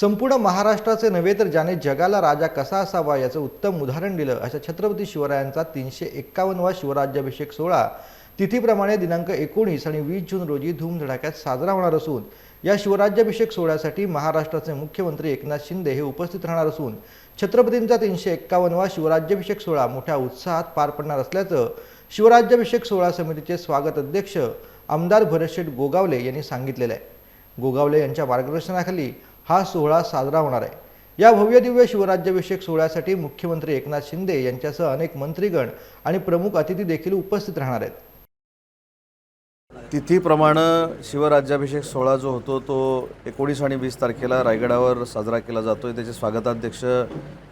संपूर्ण महाराष्ट्राचे नव्हे तर ज्याने जगाला राजा कसा असावा याचं उत्तम उदाहरण दिलं अशा छत्रपती शिवरायांचा तीनशे एक्कावन्नवा शिवराज्याभिषेक सोहळा तिथीप्रमाणे दिनांक एकोणीस आणि वीस जून रोजी धूमधडाक्यात साजरा होणार असून या शिवराज्याभिषेक सोहळ्यासाठी महाराष्ट्राचे मुख्यमंत्री एकनाथ शिंदे हे उपस्थित राहणार असून छत्रपतींचा तीनशे एक्कावन्नवा शिवराज्याभिषेक सोहळा मोठ्या उत्साहात पार पडणार असल्याचं शिवराज्याभिषेक सोहळा समितीचे स्वागत अध्यक्ष आमदार भरतशेठ गोगावले यांनी सांगितलेलं आहे. गोगावले यांच्या मार्गदर्शनाखाली हा सोहळा साजरा होणार आहे. या भव्यदिव्य शिवराज्याभिषेक सोहळ्यासाठी मुख्यमंत्री एकनाथ शिंदे यांच्यासह अनेक मंत्रीगण आणि प्रमुख अतिथी देखील उपस्थित राहणार आहेत. तिथीप्रमाणे शिवराज्याभिषेक सोहळा जो होतो तो एकोणीस आणि वीस तारखेला रायगडावर साजरा केला जातो आहे त्याचे स्वागताध्यक्ष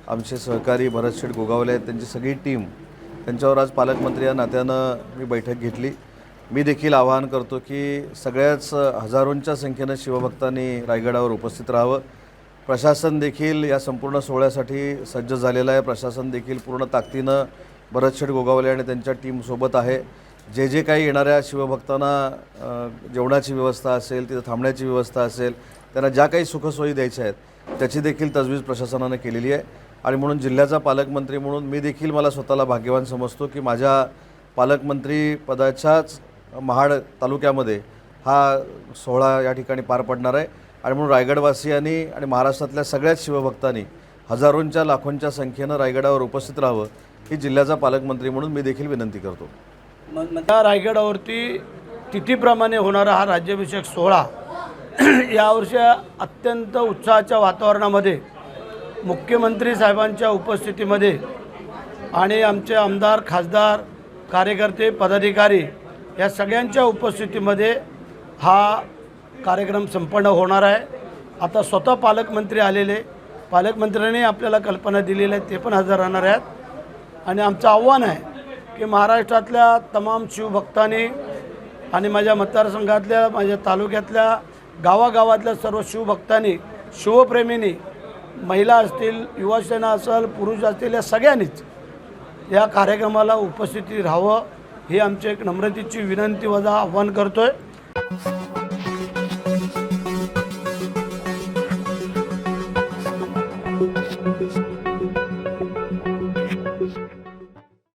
आमचे सहकारी भरतशेठ गोगावले आहेत. त्यांची सगळी टीम त्यांच्यावर आज पालकमंत्री या नात्यानं मी बैठक घेतली. मी देखील आवाहन करतो की सगळ्याच हजारोंच्या संख्येनं शिवभक्तांनी रायगडावर उपस्थित राहावं. प्रशासन देखील या संपूर्ण सोहळ्यासाठी सज्ज झालेलं आहे. प्रशासन देखील पूर्ण ताकदीनं भरतशेठ गोगावले आणि त्यांच्या टीमसोबत आहे. जे जे काही येणाऱ्या शिवभक्तांना जेवणाची व्यवस्था असेल तिथं थांबण्याची व्यवस्था असेल त्यांना ज्या काही सुखसोयी द्यायच्या आहेत त्याची देखील तजवीज प्रशासनानं केलेली आहे. आणि म्हणून जिल्ह्याचा पालकमंत्री म्हणून मी देखील मला स्वतःला भाग्यवान समजतो की माझ्या पालकमंत्री पदाच्याच महाड तालुक्यामध्ये हा सोहळा या ठिकाणी पार पडणार आहे. आणि म्हणून रायगडवासियांनी आणि महाराष्ट्रातल्या सगळ्याच शिवभक्तांनी हजारोंच्या लाखोंच्या संख्येनं रायगडावर उपस्थित राहावं ही जिल्ह्याचा पालकमंत्री म्हणून मी देखील विनंती करतो. त्या रायगडावरती तिथीप्रमाणे होणारा हा राज्याभिषेक सोहळा यावर्षी अत्यंत उत्साहाच्या वातावरणामध्ये मुख्यमंत्री साहेबांच्या उपस्थितीमध्ये आणि आमचे आमदार खासदार कार्यकर्ते पदाधिकारी या सगळ्यांच्या उपस्थितीमध्ये हा कार्यक्रम संपन्न होणार आहे. आता स्वतः पालकमंत्री आलेले पालकमंत्र्यांनी आपल्याला कल्पना दिलेली आहे ते पण हजर राहणार आहेत. आणि आमचं आव्हान आहे की महाराष्ट्रातल्या तमाम शिवभक्तांनी आणि माझ्या मतदारसंघातल्या माझ्या तालुक्यातल्या गावागावातल्या सर्व शिवभक्तांनी शिवप्रेमींनी महिला असतील युवासेना असेल पुरुष असतील या सगळ्यांनीच या कार्यक्रमाला उपस्थिती राहावं. हे आमची एक नम्रतेची विनंती वजा आव्हान करतो आहे